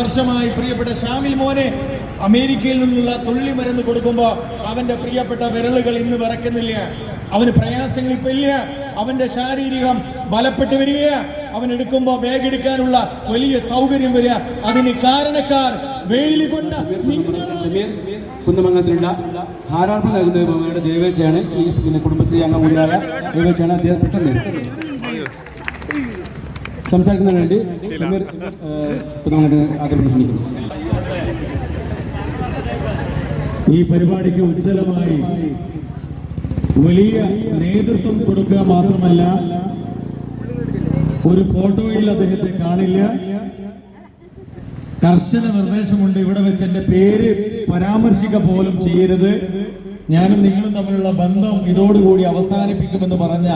വർഷമായി പ്രിയപ്പെട്ട ഷാമിൽ മോനെ അമേരിക്കയിൽ നിന്നുള്ള തുള്ളി മരുന്ന് കൊടുക്കുമ്പോൾ അവന്റെ പ്രിയപ്പെട്ട വിരലുകൾ ഇന്ന് വിറക്കുന്നില്ല അവന് പ്രയാസങ്ങൾ ഇപ്പൊ ഇല്ല. അവന്റെ ശാരീരികം ബലപ്പെട്ട് വരിക. അവൻ എടുക്കുമ്പോൾ ബാഗ് എടുക്കാനുള്ള വലിയ സൗകര്യം വരിക. അതിന് കാരണക്കാർ വെയിൽ കൊണ്ട് കുന്നമംഗലത്തിലുള്ള ഹാരാർപ്പ് നൽകുന്ന ദേവേച്ചയാണ്. പിന്നെ കുടുംബശ്രീ അംഗം കൂടിയായ ദേവേച്ചയാണ് അദ്ദേഹം പെട്ടെന്ന് സംസാരിക്കുന്നതിന് വേണ്ടി ഷമീർ ഏഹ്, കുന്നമംഗലത്തിന് ആഗ്രഹം ശ്രമിക്കുന്നു ഈ പരിപാടിക്ക് ഉജ്ജ്വലമായി വലിയ നേതൃത്വം കൊടുക്കുക മാത്രമല്ല ഒരു ഫോട്ടോയിൽ അദ്ദേഹത്തെ കാണില്ല. കർശന നിർദ്ദേശമുണ്ട് ഇവിടെ വെച്ച് എന്റെ പേര് പരാമർശിക്കുക പോലും ചെയ്യരുത്. ഞാനും നിങ്ങളും തമ്മിലുള്ള ബന്ധം ഇതോടുകൂടി അവസാനിപ്പിക്കുമെന്ന് പറഞ്ഞ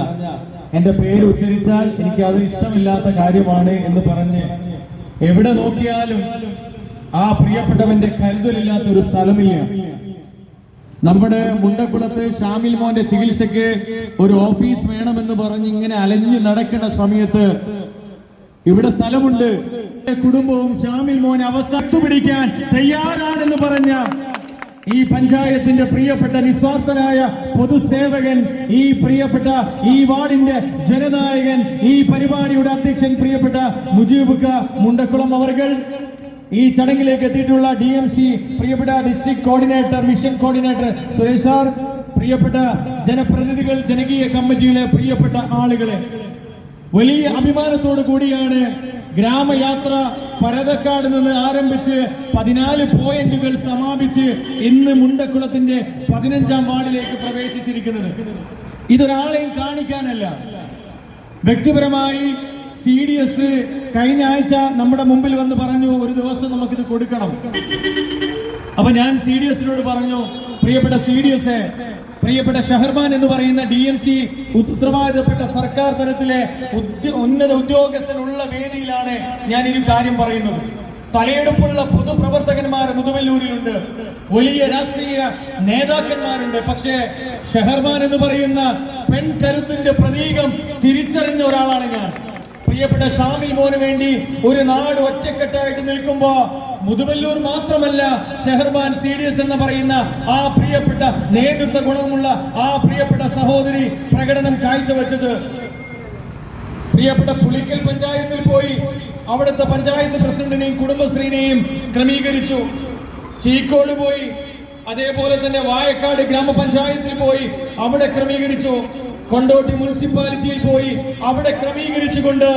എന്റെ പേര് ഉച്ചരിച്ചാൽ എനിക്ക് അത് ഇഷ്ടമില്ലാത്ത കാര്യമാണ് എന്ന് പറഞ്ഞ് എവിടെ നോക്കിയാലും ആ പ്രിയപ്പെട്ടവന്റെ കരുതലില്ലാത്ത ഒരു സ്ഥലമില്ല. നമ്മുടെ മുണ്ടക്കുളത്ത് ഷാമിൽ മോന്റെ ചികിത്സയ്ക്ക് ഒരു ഓഫീസ് വേണമെന്ന് പറഞ്ഞ് ഇങ്ങനെ അലഞ്ഞു നടക്കുന്ന സമയത്ത് ഇവിടെ സ്ഥലമുണ്ട്. കുടുംബവും ഷാമിൽ മോൻ അവസാനം പിടിക്കാൻ തയ്യാറാണെന്ന് പറഞ്ഞ ഈ പഞ്ചായത്തിന്റെ പ്രിയപ്പെട്ട നിസ്വാർത്ഥനായ പൊതുസേവകൻ ഈ പ്രിയപ്പെട്ട ഈ വാർഡിന്റെ ജനനായകൻ ഈ പരിപാടിയുടെ അധ്യക്ഷൻ പ്രിയപ്പെട്ട മുജീബ് മുണ്ടക്കുളം അവർകൾ ഈ ചടങ്ങിലേക്ക് എത്തിയിട്ടുള്ള ഡി എം സി പ്രിയപ്പെട്ട district coordinator mission coordinator Suresh sir പ്രിയപ്പെട്ട ജനപ്രതിനിധികൾ ജനകീയ കമ്മിറ്റിയിലെ പ്രിയപ്പെട്ട ആളുകളെ. വലിയ അഭിമാനത്തോടു കൂടിയാണ് ഗ്രാമയാത്ര പരതക്കാട് നിന്ന് ആരംഭിച്ച് പതിനാല് പോയിന്റുകൾ സമാപിച്ച് ഇന്ന് മുണ്ടക്കുളത്തിന്റെ പതിനഞ്ചാം വാർഡിലേക്ക് പ്രവേശിച്ചിരിക്കുന്നത്. ഇതൊരാളെയും കാണിക്കാനല്ല. വ്യക്തിപരമായി സി ഡി എസ് കഴിഞ്ഞ ആഴ്ച നമ്മുടെ മുമ്പിൽ വന്ന് പറഞ്ഞു ഒരു ദിവസം നമുക്കിത് കൊടുക്കണം. അപ്പൊ ഞാൻ സി ഡി എസിനോട് പറഞ്ഞു പ്രിയപ്പെട്ട സി ഡി എസ് പ്രിയപ്പെട്ട ഷഹർമാൻ എന്ന് പറയുന്ന ഡി എം സി ഉത്തരവാദിത്തപ്പെട്ട സർക്കാർ തലത്തിലെ ഉന്നത ഉദ്യോഗസ്ഥനുള്ള വേദിയിലാണ് ഞാൻ ഒരു കാര്യം പറയുന്നത്. തലയെടുപ്പുള്ള പൊതുപ്രവർത്തകന്മാർ മുതുവല്ലൂരിലുണ്ട്. വലിയ രാഷ്ട്രീയ നേതാക്കന്മാരുണ്ട്. പക്ഷേ ഷെഹർമാൻ എന്ന് പറയുന്ന പെൺകരുത്തിന്റെ പ്രതീകം തിരിച്ചറിഞ്ഞ ഒരാളാണ് ഞാൻ. പ്രിയപ്പെട്ട ഷാമി മോന് വേണ്ടി ഒരു നാട് ഒറ്റക്കെട്ടായിട്ട് നിൽക്കുമ്പോ മുതുവല്ലൂർ മാത്രമല്ല ഷെഹർമാൻ സി ഡി എസ് എന്ന് പറയുന്ന ആ പ്രിയപ്പെട്ട നേതൃത്വ ഗുണമുള്ള ആ പ്രിയപ്പെട്ട സഹോദരി പ്രകടനം കാഴ്ചവെച്ചത് പ്രിയപ്പെട്ട പുളിക്കൽ പഞ്ചായത്തിൽ പോയി അവിടുത്തെ പഞ്ചായത്ത് പ്രസിഡന്റിനെയും കുടുംബശ്രീനെയും ക്രമീകരിച്ചു. ചീക്കോട് പോയി അതേപോലെ തന്നെ വായക്കാട് ഗ്രാമപഞ്ചായത്തിൽ പോയി അവിടെ ക്രമീകരിച്ചു. കൊണ്ടോട്ടി മുനിസിപ്പാലിറ്റിയിൽ പോയി അവിടെ ക്രമീകരിച്ചുകൊണ്ട്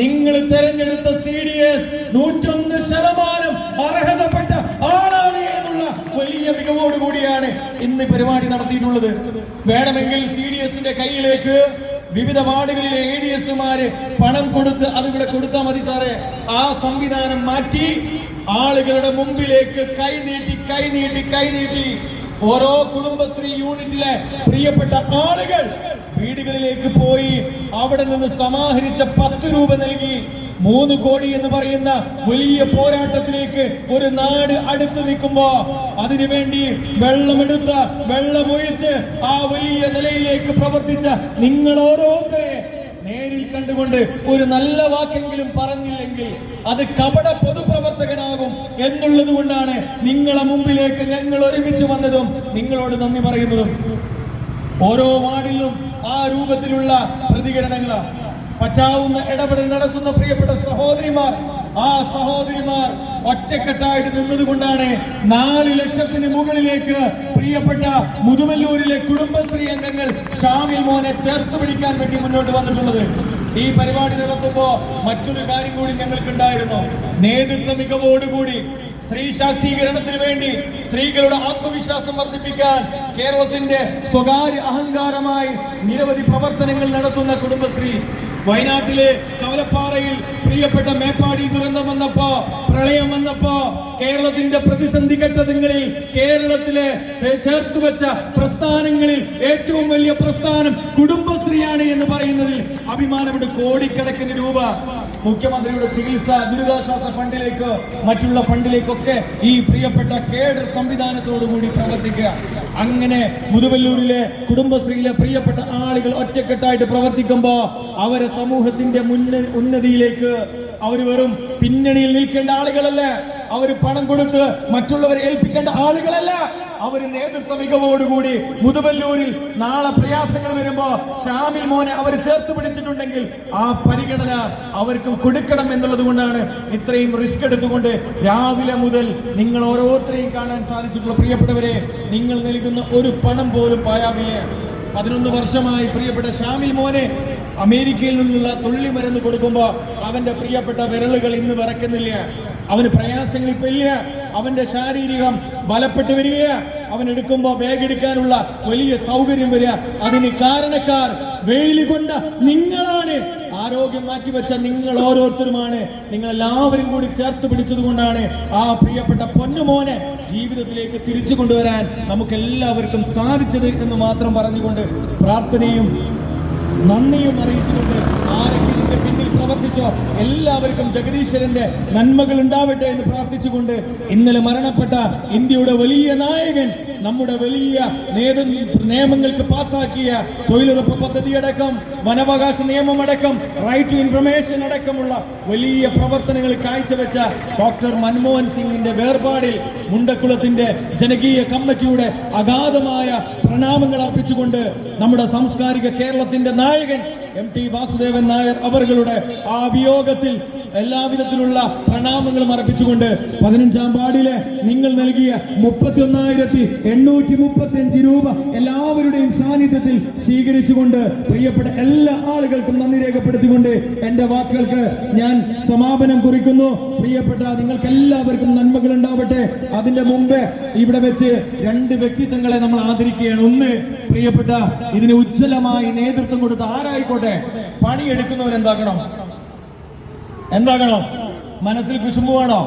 നിങ്ങൾ തെരഞ്ഞെടുത്ത സി ഡി എസ് നൂറ്റൊന്ന് ശതമാനം അർഹതപ്പെട്ട ആളാണ് എന്നുള്ള വലിയ മികവോടുകൂടിയാണ് ഇന്ന് പരിപാടി നടത്തിയിട്ടുള്ളത്. വേണമെങ്കിൽ സി ഡി എസിന്റെ കയ്യിലേക്ക് വിവിധ വാർഡുകളിലെ എ ഡി എസുമാര് പണം കൊടുത്ത് അത് ഇവിടെ കൊടുത്താൽ മതി സാറേ. ആ സംവിധാനം മാറ്റി ആളുകളുടെ മുമ്പിലേക്ക് കൈ നീട്ടി കൈ നീട്ടി കൈ നീട്ടി. ഓരോ കുടുംബശ്രീ യൂണിറ്റിലെ പ്രിയപ്പെട്ട ആളുകൾ വീടുകളിലേക്ക് പോയി അവിടെ നിന്ന് സമാഹരിച്ച പത്ത് രൂപ നൽകി. മൂന്ന് കോടി എന്ന് പറയുന്ന വലിയ പോരാട്ടത്തിലേക്ക് ഒരു നാട് അടുത്ത് നിൽക്കുമ്പോ അതിനുവേണ്ടി വെള്ളമെടുത്ത വെള്ളമൊഴിച്ച് ആ വലിയ നിലയിലേക്ക് പ്രവർത്തിച്ച നിങ്ങൾ ഓരോരുത്തരെ നേരിൽ കണ്ടുകൊണ്ട് ഒരു നല്ല വാക്കെങ്കിലും പറഞ്ഞില്ലെങ്കിൽ അത് കപട പൊതുപ്രവർത്തകനാകും എന്നുള്ളത് കൊണ്ടാണ് നിങ്ങളെ മുമ്പിലേക്ക് ഞങ്ങൾ ഒരുമിച്ച് വന്നതും നിങ്ങളോട് നന്ദി പറയുന്നതും. ഓരോ വാർഡിലും ആ രൂപത്തിലുള്ള പ്രതികരണങ്ങൾ പറ്റാവുന്ന ഇടപെടൽ നടത്തുന്ന പ്രിയപ്പെട്ട സഹോദരിമാർ ആ സഹോദരിമാർ ഒറ്റക്കെട്ടായിട്ട് നിന്നതുകൊണ്ടാണ് നാല് ലക്ഷത്തിന് മുകളിലേക്ക് പ്രിയപ്പെട്ട മുതുമല്ലൂരിലെ കുടുംബശ്രീ അംഗങ്ങൾ ഷാമിൽ മോനെ ചേർത്ത് പിടിക്കാൻ വേണ്ടി മുന്നോട്ട് വന്നിട്ടുള്ളത്. ഈ പരിപാടി നടത്തുമ്പോ മറ്റൊരു കാര്യം കൂടി ഞങ്ങൾക്കുണ്ടായിരുന്നു. നേതൃത്വ മികവോടുകൂടി സ്ത്രീ ശാക്തീകരണത്തിന് വേണ്ടി സ്ത്രീകളുടെ ആത്മവിശ്വാസം വർദ്ധിപ്പിക്കാൻ കേരളത്തിന്റെ സ്വകാര്യ അഹങ്കാരമായി നിരവധി പ്രവർത്തനങ്ങൾ നടത്തുന്ന കുടുംബശ്രീ വയനാട്ടിലെ ചവലപ്പാറയിൽ പ്രിയപ്പെട്ട മേപ്പാടി ദുരന്തം വന്നപ്പോ പ്രളയം വന്നപ്പോ കേരളത്തിന്റെ പ്രതിസന്ധി ഘട്ടങ്ങളിൽ കേരളത്തിലെ ചേർത്തു വെച്ച പ്രസ്ഥാനങ്ങളിൽ ഏറ്റവും വലിയ പ്രസ്ഥാനം കുടുംബശ്രീയാണ് എന്ന് പറയുന്നതിൽ അഭിമാനമുണ്ട് കോടിക്കണക്കിന് രൂപ. മുഖ്യമന്ത്രിയുടെ ചികിത്സ ദുരിതാശ്വാസ ഫണ്ടിലേക്ക് മറ്റുള്ള ഫണ്ടിലേക്കൊക്കെ ഈ പ്രിയപ്പെട്ട കേഡർ സംവിധാനത്തോടുകൂടി പ്രവർത്തിക്കുക. അങ്ങനെ മുതുവല്ലൂരിലെ കുടുംബശ്രീയിലെ പ്രിയപ്പെട്ട ആളുകൾ ഒറ്റക്കെട്ടായിട്ട് പ്രവർത്തിക്കുമ്പോൾ അവരെ സമൂഹത്തിന്റെ മുന്ന ഉന്നതിയിലേക്ക് അവർ വെറും പിന്നണിയിൽ നിൽക്കേണ്ട ആളുകളല്ല? അവർ പണം കൊടുത്ത് മറ്റുള്ളവരെ ഏൽപ്പിക്കേണ്ട ആളുകളല്ല. അവർ നേതൃത്വ മികവോടുകൂടി മുതുവല്ലൂരിൽ നാളെ പ്രയാസങ്ങൾ വരുമ്പോ ഷാമിൽ മോനെ അവർ ചേർത്ത് പിടിച്ചിട്ടുണ്ടെങ്കിൽ ആ പരിഗണന അവർക്കും കൊടുക്കണം എന്നുള്ളത് കൊണ്ടാണ് ഇത്രയും റിസ്ക് എടുത്തുകൊണ്ട് രാവിലെ മുതൽ നിങ്ങൾ ഓരോരുത്തരെയും കാണാൻ സാധിച്ചിട്ടുള്ള പ്രിയപ്പെട്ടവരെ നിങ്ങൾ നൽകുന്ന ഒരു പണം പോലും പായാവില്ല പതിനൊന്ന് വർഷമായി പ്രിയപ്പെട്ട ഷാമിൽ മോനെ അമേരിക്കയിൽ നിന്നുള്ള തുള്ളി മരുന്ന് കൊടുക്കുമ്പോ അവന്റെ പ്രിയപ്പെട്ട വിരലുകൾ ഇന്ന് വിറക്കുന്നില്ല അവന് പ്രയാസങ്ങൾ ഇപ്പൊ ഇല്ല. അവന്റെ ശാരീരികം ബലപ്പെട്ട് വരിക അവൻ എടുക്കുമ്പോ ബാഗ് എടുക്കാനുള്ള വലിയ സൗകര്യം വരിക. അതിന് കാരണക്കാർ വെയിൽ കൊണ്ട നിങ്ങളാണ്. ആരോഗ്യം മാറ്റിവെച്ച നിങ്ങൾ ഓരോരുത്തരുമാണ്. നിങ്ങൾ എല്ലാവരും കൂടി ചേർത്ത് പിടിച്ചത് കൊണ്ടാണ് ആ പ്രിയപ്പെട്ട പൊന്നുമോനെ ജീവിതത്തിലേക്ക് തിരിച്ചു കൊണ്ടുവരാൻ നമുക്ക് എല്ലാവർക്കും സാധിച്ചത് എന്ന് മാത്രം പറഞ്ഞുകൊണ്ട് പ്രാർത്ഥനയും നന്ദിയും അറിയിച്ചുകൊണ്ട് ആരെങ്കിലും ഇതിന്റെ പിന്നിൽ പ്രവർത്തിച്ചോ എല്ലാവർക്കും ജഗദീശ്വരന്റെ നന്മകൾ ഉണ്ടാവട്ടെ എന്ന് പ്രാർത്ഥിച്ചുകൊണ്ട് ഇന്നലെ മരണപ്പെട്ട ഇന്ത്യയുടെ വലിയ നായകൻ നമ്മുടെ വലിയ നിയമങ്ങൾക്ക് പാസാക്കിയ തൊഴിലുറപ്പ് പദ്ധതി അടക്കം വനവകാശ നിയമമടക്കം റൈറ്റ് ടു ഇൻഫർമേഷൻ അടക്കമുള്ള വലിയ പ്രവർത്തനങ്ങൾ കാഴ്ചവെച്ച ഡോക്ടർ മൻമോഹൻ സിംഗിന്റെ വേർപാടിൽ മുണ്ടക്കുളത്തിന്റെ ജനകീയ കമ്മിറ്റിയുടെ അഗാധമായ പ്രണാമങ്ങൾ അർപ്പിച്ചുകൊണ്ട് നമ്മുടെ സാംസ്കാരിക കേരളത്തിന്റെ നായകൻ എം ടി വാസുദേവൻ നായർ അവരുടെ ആ വിയോഗത്തിൽ എല്ലാവിധത്തിലുള്ള പ്രണാമങ്ങളും അർപ്പിച്ചുകൊണ്ട് പതിനഞ്ചാം വാർഡിലെ നിങ്ങൾ നൽകിയ മുപ്പത്തി ഒന്നായിരത്തി എണ്ണൂറ്റി മുപ്പത്തി അഞ്ച് രൂപ എല്ലാവരുടെയും സാന്നിധ്യത്തിൽ സ്വീകരിച്ചുകൊണ്ട് പ്രിയപ്പെട്ട എല്ലാ ആളുകൾക്കും നന്ദി രേഖപ്പെടുത്തിക്കൊണ്ട് എന്റെ വാക്കുകൾക്ക് ഞാൻ സമാപനം കുറിക്കുന്നു. പ്രിയപ്പെട്ട നിങ്ങൾക്ക് എല്ലാവർക്കും നന്മകൾ ഉണ്ടാവട്ടെ. അതിന്റെ മുമ്പ് ഇവിടെ വെച്ച് രണ്ട് വ്യക്തിത്വങ്ങളെ നമ്മൾ ആദരിക്കുകയാണ്. ഒന്ന് പ്രിയപ്പെട്ട ഇതിന് ഉജ്ജ്വലമായി നേതൃത്വം കൊടുത്ത് ആരായിക്കോട്ടെ? പണിയെടുക്കുന്നവൻ എന്താക്കണം എന്താകണം? മനസ്സിൽ കുശുമ്പ് വേണോ?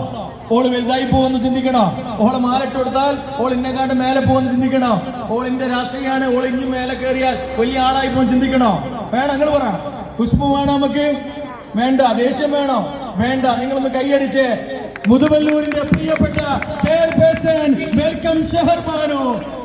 ഓൾ വലുതായി പോകുമെന്ന് ചിന്തിക്കണോ? ഓൾ മാലിട്ട് കൊടുത്താൽ ഓൾ ഇന്നെക്കാണ്ട് മേലെ പോകുമെന്ന് ചിന്തിക്കണോ? ഓൾ ഇന്റെ രാഷ്ട്രീയാണ് ഓൾ ഇനി മേലെ കയറിയാൽ വലിയ ആളായി പോകും ചിന്തിക്കണോ? വേണം നിങ്ങൾ പറ. കുശുമ്പ് വേണോ നമുക്ക് വേണ്ട ദേഷ്യം വേണോ? വേണ്ട നിങ്ങളൊന്ന് കൈയടിച്ച്. മുതുവല്ലൂരിന്റെ പ്രിയപ്പെട്ട ചെയർപേഴ്സൺ വെൽക്കം ഷെഹർ ബാനു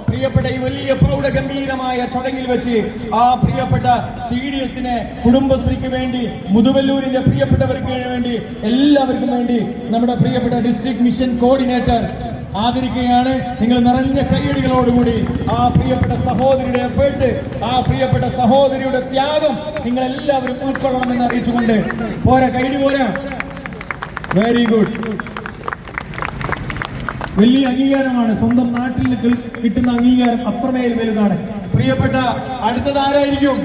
പ്രിയപ്പെട്ട ഈ വലിയ പ്രൗഢ ഗംഭീരമായ ചടങ്ങിൽ വെച്ച് ആ പ്രിയപ്പെട്ട സി ഡി എസിനെ കുടുംബശ്രീക്ക് വേണ്ടി മുതുവല്ലൂരിന്റെ പ്രിയപ്പെട്ടവർക്ക് വേണ്ടി എല്ലാവർക്കും വേണ്ടി നമ്മുടെ പ്രിയപ്പെട്ട ഡിസ്ട്രിക്ട് മിഷൻ കോർഡിനേറ്റർ ആദരിക്കുകയാണ്. നിങ്ങൾ നിറഞ്ഞ കൈയടികളോടുകൂടി ആ പ്രിയപ്പെട്ട സഹോദരിയുടെ എഫേർട്ട് ആ പ്രിയപ്പെട്ട സഹോദരിയുടെ ത്യാഗം നിങ്ങൾ എല്ലാവരും ഉൾക്കൊള്ളണമെന്ന് അറിയിച്ചുകൊണ്ട് പോരാ കൈഡി പോരാ. വെരി ഗുഡ് വലിയ അംഗീകാരമാണ്. സ്വന്തം നാട്ടിൽ കിട്ടുന്ന അംഗീകാരം അത്രമേൽ വലുതാണ്. പ്രിയപ്പെട്ട അടുത്തത് ആരായിരിക്കും?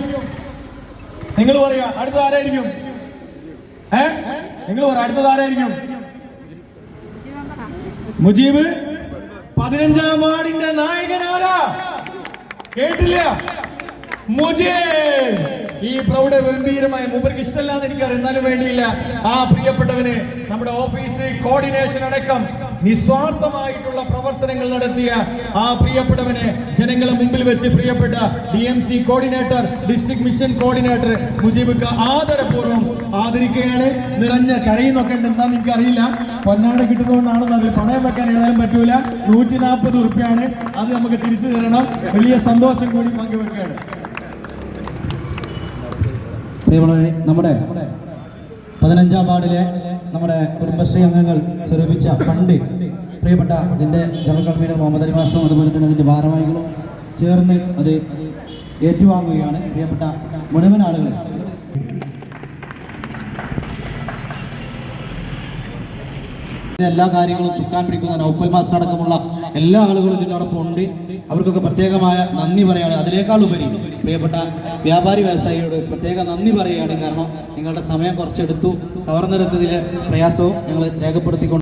നിങ്ങൾ പറയാ അടുത്തത് ആരായിരിക്കും? ഏ? നിങ്ങൾ പറ അടുത്തത് ആരായിരിക്കും? മുജീബ് പതിനഞ്ചാം വാർഡിന്റെ നായകൻ ആരാ? കേട്ടില്ല? മുജീബ്. ഈ പ്രൗഢ ഗംഭീരമായ മൂപ്പർക്ക് ഇഷ്ടമല്ലാന്ന് എനിക്കറിയാം. എന്നാലും വേണ്ടിയില്ല. ആ പ്രിയപ്പെട്ടവന് നമ്മുടെ ഓഫീസ് കോർഡിനേഷൻ അടക്കം നിസ്വാർത്ഥമായിട്ടുള്ള പ്രവർത്തനങ്ങൾ നടത്തിയ ആ പ്രിയപ്പെട്ടവനെ ജനങ്ങളെ മുമ്പിൽ വെച്ച് പ്രിയപ്പെട്ട D M C coordinator district mission coordinator മുജീബിക്ക് ആദരപൂർവം ആദരിക്കുകയാണ്. നിറഞ്ഞ കരയുന്നൊക്കെ ഉണ്ട് എന്താ എനിക്ക് അറിയില്ല പൊന്നാട് കിട്ടുന്നതുകൊണ്ടാണെന്ന് അതിൽ പണയം വെക്കാൻ ഏതായാലും പറ്റൂല. നൂറ്റി നാൽപ്പത് ഉറുപ്പ്യാണ്. അത് നമുക്ക് തിരിച്ചു തരണം. വലിയ സന്തോഷം കൂടി പങ്കുവെക്കുകയാണ്. നമ്മുടെ പതിനഞ്ചാം വാർഡിലെ നമ്മുടെ കുടുംബശ്രീ അംഗങ്ങൾ സ്വരൂപിച്ച ഫണ്ട് പ്രിയപ്പെട്ട ഇതിന്റെ ജനറൽ കൺവീനർ മുഹമ്മദ് അലി അതുപോലെ തന്നെ അതിന്റെ ഭാരവാഹികളും ചേർന്ന് അത് ഏറ്റുവാങ്ങുകയാണ് പ്രിയപ്പെട്ട മുഴുവൻ ആളുകൾ എല്ലാ കാര്യങ്ങളും ചുക്കാൻ പിടിക്കുന്ന നൗഫൽ മാസ്റ്റർ അടക്കമുള്ള എല്ലാ ആളുകളും ഇതിനോടൊപ്പം ഉണ്ട് അവർക്കൊക്കെ പ്രത്യേകമായ നന്ദി പറയുകയാണ്. അതിനേക്കാൾ ഉപരി പ്രിയപ്പെട്ട വ്യാപാരി വ്യവസായിയോട് പ്രത്യേക നന്ദി പറയുകയാണ്. കാരണം നിങ്ങളുടെ സമയം കുറച്ചെടുത്തു. കവർന്നെടുത്തതിലെ പ്രയാസവും ഞങ്ങൾ രേഖപ്പെടുത്തിക്കൊണ്ട്